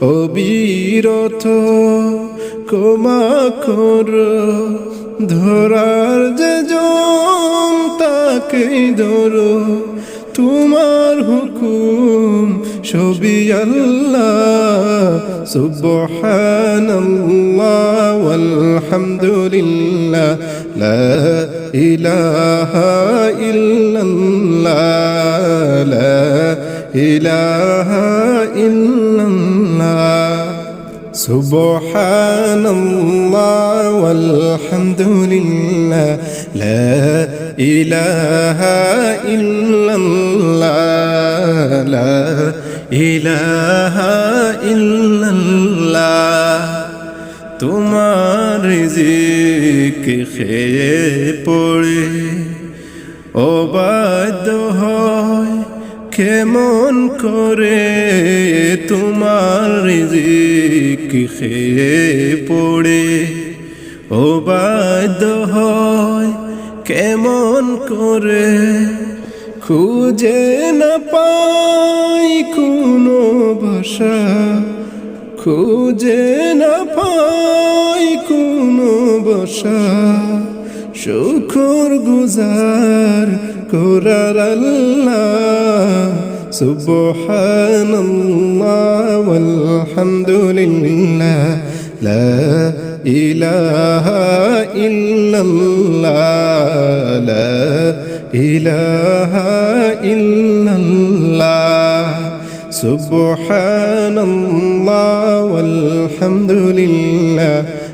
অবিরত ক্ষমা কর ধরার যে জন তাকে ধরো। তোমার হুকুম সবই আল্লাহ। সুবহানাল্লাহ ওয়ালহামদুলিল্লাহ। লা ইলাহা লা ইলাহা ইল্লাল্লাহ سبحان الله والحمد لله لا إله إلا الله لا إله إلا الله তোমার রিজিক খেয়ে পড়ে অবাধ্য হয় কেমন করে তোমার রিজিক খেয়ে পড়ে? ও বাধ্য হয় কেমন করে খুঁজে না পাই কোনো ভাষা? খুঁজে না পাই কোনো বসা شكر غزار كرر الله سبحان الله والحمد لله لا إله إلا الله لا إله إلا الله سبحان الله والحمد لله